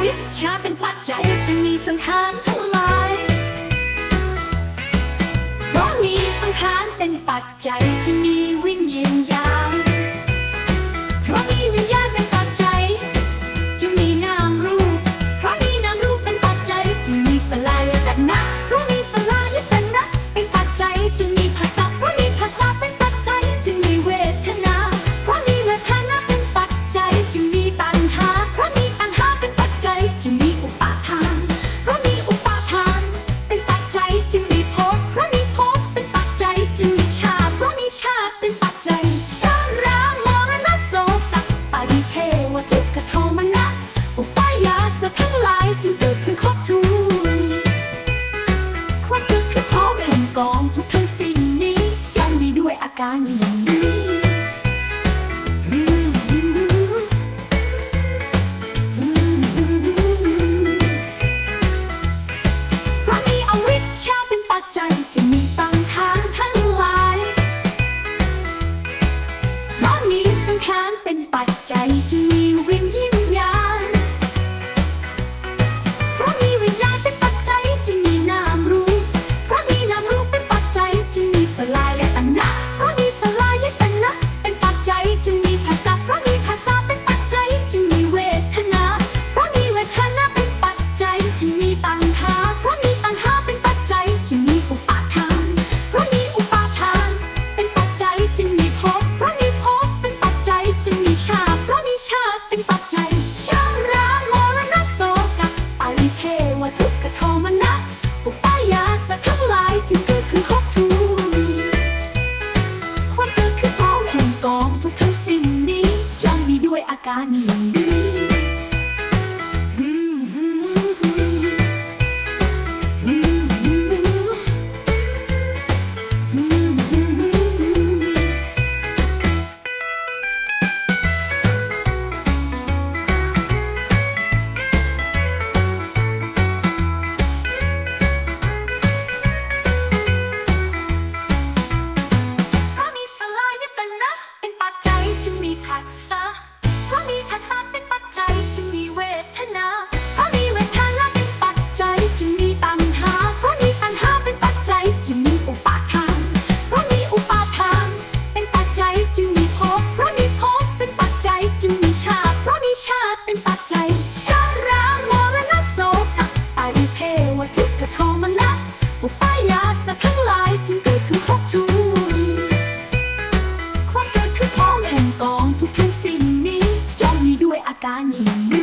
วิชาเป็นปัจจัยจะมีสังขารทั้งหลายเพราะมีสังขารเป็นปัจจัยจะมีวิญญาณ กัน ทุกก็โทมานะปุปายาสักทั้งหลายจึงเคือครอบครัวความเกิดคือพร้มแห่งกองทุกทั้สิ่งนี้ย่อมีด้วยอาการนึ่ 打你。